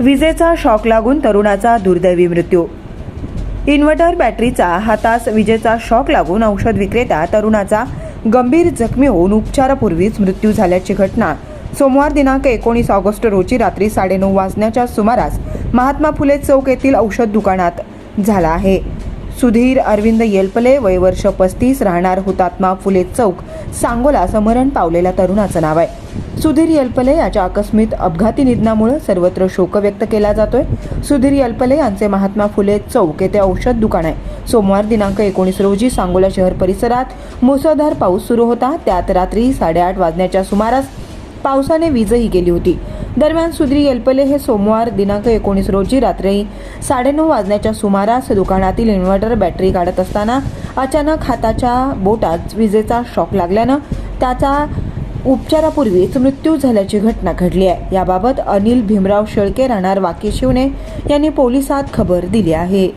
विजेचा शॉक लागून तरुणाचा दुर्दैवी मृत्यू. इन्व्हर्टर बॅटरीचा हातास विजेचा शॉक लागून औषध विक्रेता तरुणाचा गंभीर जखमी होऊन उपचारापूर्वीच मृत्यू झाल्याची घटना सोमवार दिनांक एकोणीस ऑगस्ट रोजी रात्री साडेनऊ वाजण्याच्या सुमारास महात्मा फुले चौक येथील औषध दुकानात झाला आहे. सुधीर अरविंद येलपले वयवर्ष पस्तीस राहणार हुतात्मा फुले चौक सांगोला समरण पावलेल्या तरुणाचं नाव आहे. सुधीर येलपले याच्या आकस्मिक अपघाती निधनामुळे सर्वत्र शोक व्यक्त केला जातोय. सुधीर येलपले यांचे महात्मा फुले चौक येथे औषध दुकान आहे. सोमवार दिनांक एकोणीस रोजी सांगोला शहर परिसरात मुसळधार पाऊस सुरू होता. त्यात रात्री साडेआठ वाजण्याच्या सुमारास पावसाने वीजही गेली होती. दरम्यान सुधीर येलपले हे सोमवार दिनांक एकोणीस रोजी रात्री साडेनऊ वाजण्याच्या सुमारास दुकानातील इन्व्हर्टर बॅटरी काढत असताना अचानक हाताच्या बोटात विजेचा शॉक लागल्यानं त्याचा उपचारापूर्वीच मृत्यू झाल्याची घटना घडली आहे. याबाबत अनिल भीमराव शेळके राहणार वाकी शिवणे यांनी पोलिसात खबर दिली आहे.